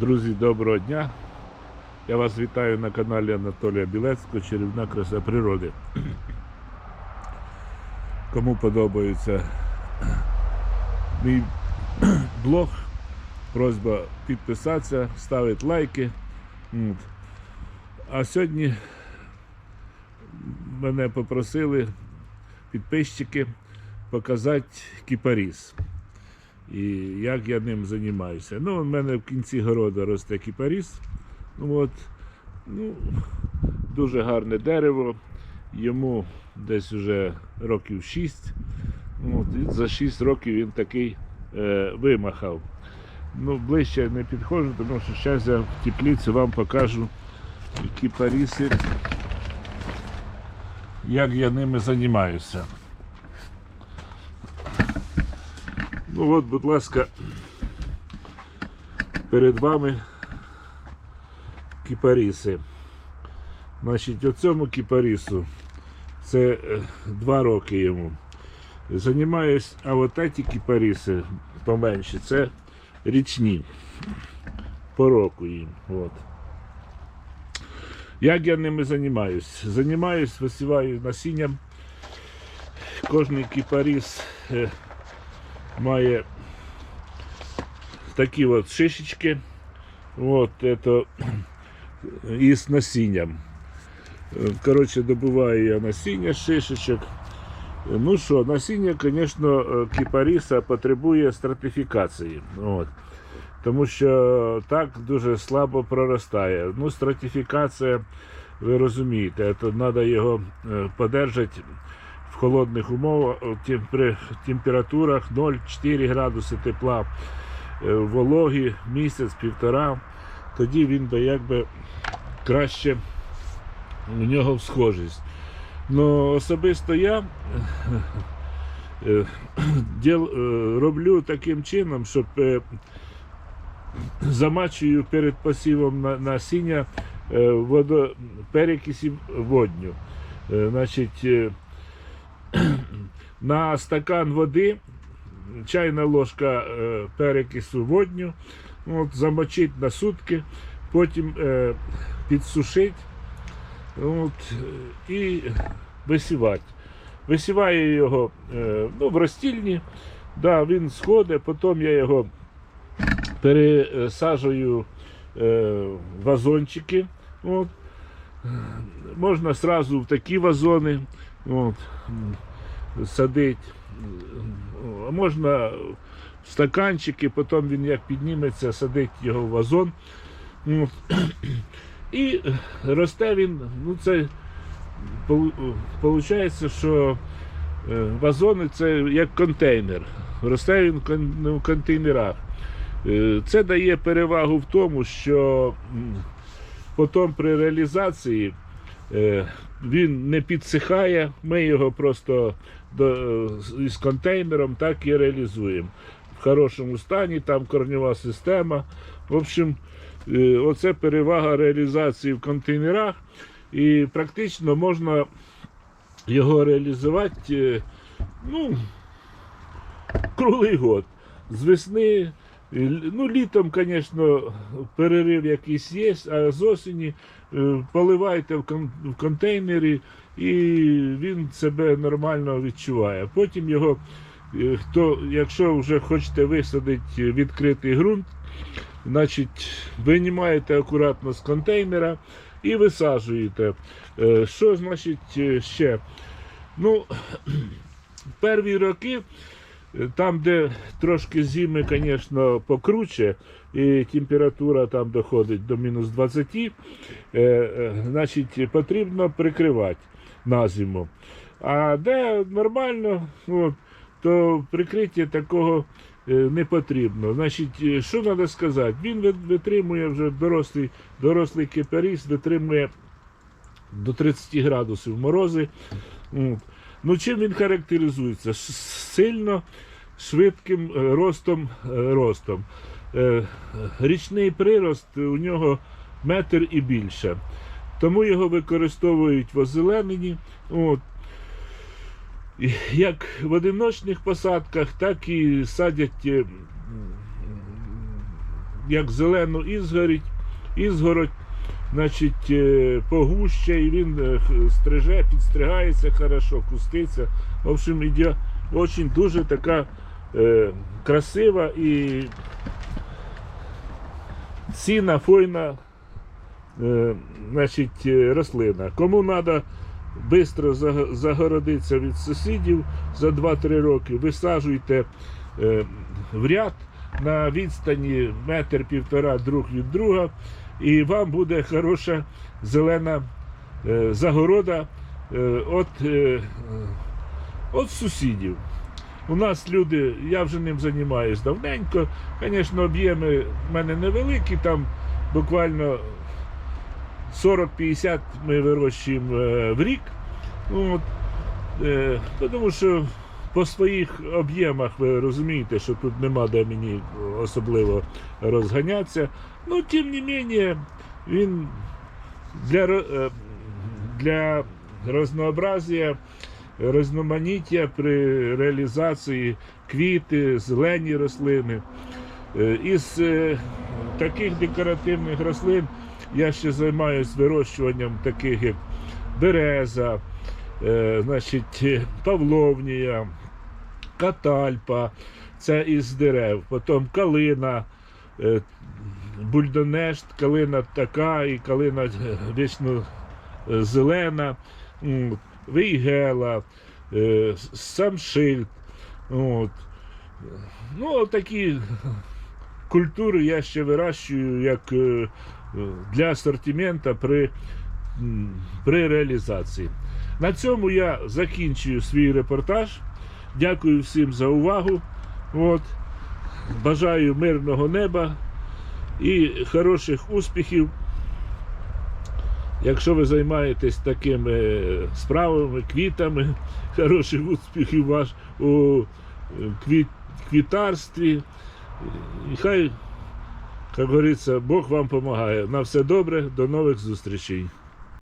Друзі, доброго дня! Я вас вітаю на каналі Анатолія Білецького Чарівна краса природи. Кому подобається мій блог, просьба підписатися, ставити лайки. А сьогодні мене попросили підписчики показати кіпаріс. І як я ним займаюся. Ну, у мене в кінці городу росте кіпаріс. Ну, от, ну, дуже гарне дерево. Йому десь вже років 6. От, і за 6 років він такий е, вимахав. Ну, ближче не підходжу, тому що зараз я в тепліці вам покажу кіпаріси, як я ними займаюся. Ну от, будь ласка, перед вами кіпаріси. Значить, оцьому кіпарісу це е, два роки йому. Займаюсь, а от ці кіпаріси поменші, це річні. По року їм. От. Як я ними займаюсь? Займаюсь, висіваю насінням. Кожний кіпаріс е, має такі от шишечки. От это із насінням. Коротше, добуваю я насіння шишечок. Ну що, насіння, звісно, е, кіпаріса потребує стратифікації. От. Тому що так дуже слабо проростає. Ну, стратифікація, ви розумієте, це треба його е, подержати в холодних умовах при температурах 0,4 градуси тепла, е, вологі місяць-півтора, тоді він би якби краще у нього всхожість. Ну, особисто я е, е, роблю таким чином, щоб е, замачую перед посівом на- насіння е, водо, перекисів водню. Е, Значить, е, на стакан води чайна ложка е, перекису водню, от, замочить на сутки, потім е, підсушить от, і висівати. Висіваю його е, ну, в розстільні, да, він сходить, потім я його пересаджую е, вазончики. От. Можна сразу в такі вазони от, садить. Можна в стаканчики, потім він як підніметься, садить його в вазон. От. І росте він, ну це виходить, що е, вазони це як контейнер. Росте він ну, в контейнерах. Е, Це дає перевагу в тому, що потім при реалізації він не підсихає, ми його просто е, із контейнером так і реалізуємо. В хорошому стані, там корньова система. В общем, е, оце перевага реалізації в контейнерах. І практично можна його реалізувати е, ну, круглий год. З весни, е, ну літом, звісно, перерив якийсь є, а з осені е, поливайте в контейнері і він себе нормально відчуває. Потім його, е, хто, якщо вже хочете висадити відкритий ґрунт, значить винімаєте акуратно з контейнера і висаджуєте. Е, Що значить е, ще? Ну, перві роки, е, там, де трошки зими, звісно, покруче, і температура там доходить до мінус 20, е, е, значить, потрібно прикривати на зиму. А де нормально, то прикриття такого е, не потрібно. Значить, що треба сказати? Він витримує вже дорослий, дорослий кипаріс, витримує до 30 градусів морози. Ну, чим він характеризується? Сильно швидким е, ростом. е, ростом. Е, Річний прирост у нього метр і більше. Тому його використовують в озелененні. От. Як в одиночних посадках, так і садять як зелену ізгородь, ізгородь значить, е, погуще, і він е, стриже, підстригається хорошо, куститься. В общем, іде очень дуже така е, красива і ціна фойна е, значить, е, рослина. Кому треба швидко загородитися від сусідів за 2-3 роки, висаджуйте е, в ряд на відстані метр-півтора друг від друга, і вам буде хороша зелена е, загорода е, від, е, від сусідів. У нас люди, я вже ним займаюся давненько. Звісно, об'єми в мене невеликі, там буквально 40-50 ми вирощуємо е, в рік. Ну, От, е, тому що по своїх об'ємах ви розумієте, що тут нема де мені особливо розганятися. Ну, тим не менше, він для, е, для разнообразія, різноманіття при реалізації квіти, зелені рослини. Е, Із е, таких декоративних рослин я ще займаюся вирощуванням таких як береза, значить, павловнія, катальпа, це із дерев, потім калина, е, бульдонешт, калина така і калина е, вічно е, зелена, е, самшит. От. Ну, такі культури я ще вирощую як для асортимента при, при реалізації. На цьому я закінчую свій репортаж. Дякую всім за увагу. От. Бажаю мирного неба і хороших успіхів. Якщо ви займаєтесь такими справами, квітами, хороших успіхів ваш у е, квіт, квітарстві. І хай, як говориться, Бог вам допомагає. На все добре, до нових зустрічей.